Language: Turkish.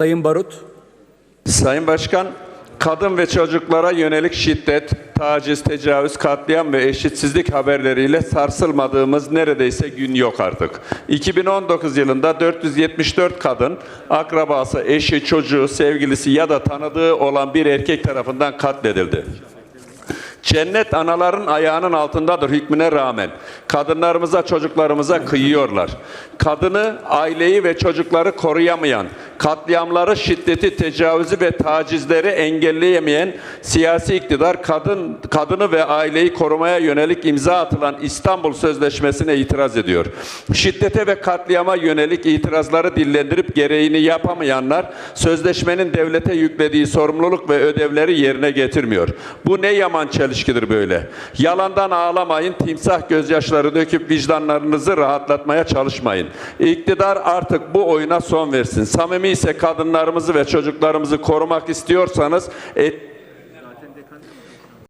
Sayın Barut. Sayın Başkan, kadın ve çocuklara yönelik şiddet, taciz, tecavüz, katliam ve eşitsizlik haberleriyle sarsılmadığımız neredeyse gün yok artık. 2019 yılında 474 kadın, akrabası, eşi, çocuğu, sevgilisi ya da tanıdığı olan bir erkek tarafından katledildi. Cennet anaların ayağının altındadır hükmüne rağmen. Kadınlarımıza, çocuklarımıza kıyıyorlar. Kadını, aileyi ve çocukları koruyamayan, katliamları, şiddeti, tecavüzü ve tacizleri engelleyemeyen siyasi iktidar kadın kadını ve aileyi korumaya yönelik imza atılan İstanbul Sözleşmesi'ne itiraz ediyor. Şiddete ve katliama yönelik itirazları dillendirip gereğini yapamayanlar sözleşmenin devlete yüklediği sorumluluk ve ödevleri yerine getirmiyor. Bu ne yaman çelişkidir böyle. Yalandan ağlamayın, timsah gözyaşları döküp vicdanlarınızı rahatlatmaya çalışmayın. İktidar artık bu oyuna son versin. Samimi samimi ise kadınlarımızı ve çocuklarımızı korumak istiyorsanız et,